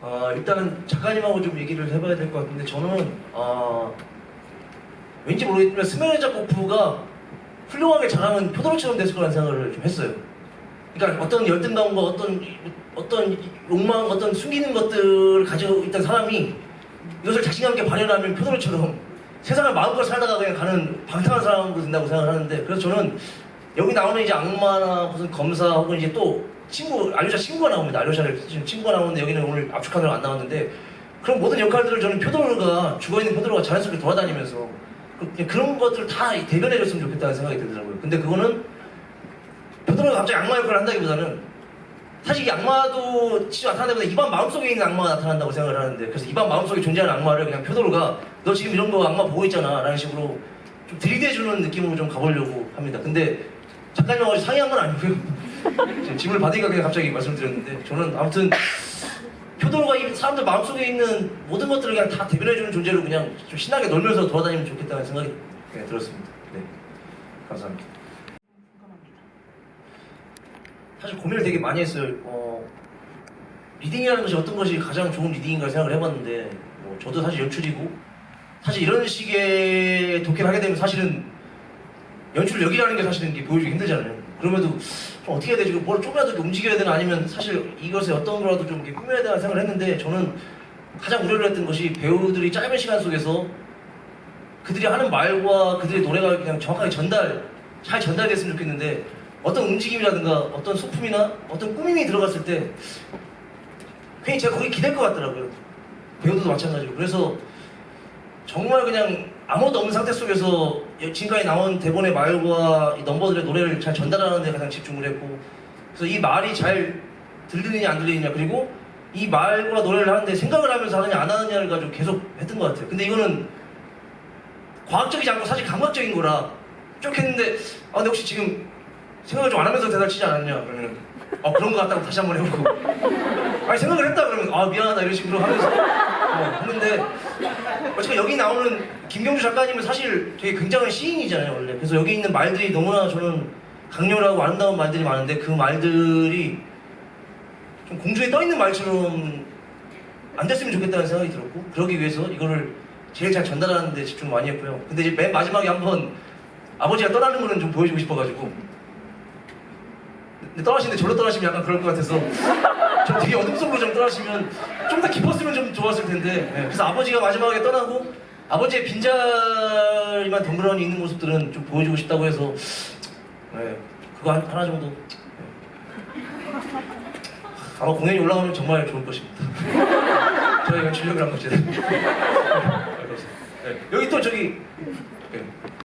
어, 일단은 작가님하고 좀 얘기를 해봐야 될 것 같은데 저는 어, 왠지 모르겠지만 스메르 자 코프가 훌륭하게 잘하면 표도로처럼 됐을 거라는 생각을 좀 했어요. 그러니까 어떤 열등감과 어떤 어떤 욕망, 어떤 숨기는 것들을 가지고 있던 사람이 이것을 자신감 있게 발현하면 표도로처럼 세상을 마음껏 살다가 그냥 가는 방탕한 사람으로 된다고 생각을 하는데 그래서 저는 여기 나오는 이제 악마나 무슨 검사 혹은 이제 또 친구 알료샤 친구가 나옵니다. 알료샤를 지금 친구가 나오는데 여기는 오늘 압축하느라 안 나왔는데 그런 모든 역할들을 저는 표도르가 죽어 있는 표도르가 자연스럽게 돌아다니면서 그- 그런 것들을 다 대변해줬으면 좋겠다는 생각이 들더라고요. 근데 그거는 표도르가 갑자기 악마 역할을 한다기보다는 사실 이 악마도 나타나는 데보다 이반 마음속에 있는 악마가 나타난다고 생각을 하는데 그래서 이반 마음속에 존재하는 악마를 그냥 표도르가 너 지금 이런 거 악마 보고 있잖아 라는 식으로 좀 들이대주는 느낌으로 좀 가보려고 합니다. 근데 작가님하고 상의한 건 아니고요. 짐을 받으니까 그냥 갑자기 말씀드렸는데 저는 아무튼 표도로가 이 사람들 마음속에 있는 모든 것들을 그냥 다 대변해주는 존재로 그냥 좀 신나게 놀면서 돌아다니면 좋겠다는 생각이 그냥 들었습니다. 네, 감사합니다. 사실 고민을 되게 많이 했어요. 어, 리딩이라는 것이 어떤 것이 가장 좋은 리딩인가 생각을 해봤는데 뭐 저도 사실 연출이고 사실 이런 식의 독해를 하게 되면 사실은 연출력이라는 게 사실은 보여주기 힘들잖아요. 그럼에도 좀 어떻게 해야 되지? 뭘 좀이라도 움직여야 되나 아니면 사실 이것에 어떤 거라도 좀 이렇게 꾸며야 되나 생각을 했는데 저는 가장 우려를 했던 것이 배우들이 짧은 시간 속에서 그들이 하는 말과 그들의 노래가 그냥 정확하게 전달, 잘 전달됐으면 좋겠는데 어떤 움직임이라든가 어떤 소품이나 어떤 꾸밈이 들어갔을 때 괜히 제가 거기 기댈 것 같더라고요. 배우들도 마찬가지로. 그래서 정말 그냥 아무것도 없는 상태 속에서 지금까지 나온 대본의 말과 이 넘버들의 노래를 잘 전달하는 데 가장 집중을 했고 그래서 이 말이 잘 들리느냐 안 들리느냐 그리고 이 말과 노래를 하는데 생각을 하면서 하느냐 안 하느냐를 가지고 계속 했던 것 같아요. 근데 이거는 과학적이지 않고 사실 감각적인 거라 쭉 했는데 아 근데 혹시 지금 생각을 좀 안 하면서 대답 치지 않았냐 그러면 어 그런 것 같다고 다시 한번 해보고. 아니 생각을 했다 그러면 아 미안하다 이런 식으로 하면서. 어, 했는데 어차피 여기 나오는 김경주 작가님은 사실 되게 굉장한 시인이잖아요 원래. 그래서 여기 있는 말들이 너무나 저는 강렬하고 아름다운 말들이 많은데 그 말들이 좀 공중에 떠 있는 말처럼 안 됐으면 좋겠다는 생각이 들었고 그러기 위해서 이거를 제일 잘 전달하는 데 집중 많이 했고요. 근데 이제 맨 마지막에 한번 아버지가 떠나는 거는 좀 보여주고 싶어가지고. 근데 떠나시는데 절로 떠나시면 약간 그럴 것 같아서 좀 되게 어둠 속으로 좀 떠나시면 좀 더 깊었으면 좀 좋았을 텐데 네, 그래서 아버지가 마지막에 떠나고 아버지의 빈자리만 덩그러니 있는 모습들은 좀 보여주고 싶다고 해서 네, 그거 한- 하나 정도 네. 아마 공연이 올라오면 정말 좋을 것입니다 저희가 출력을 한 네, 여기 또 저기 네.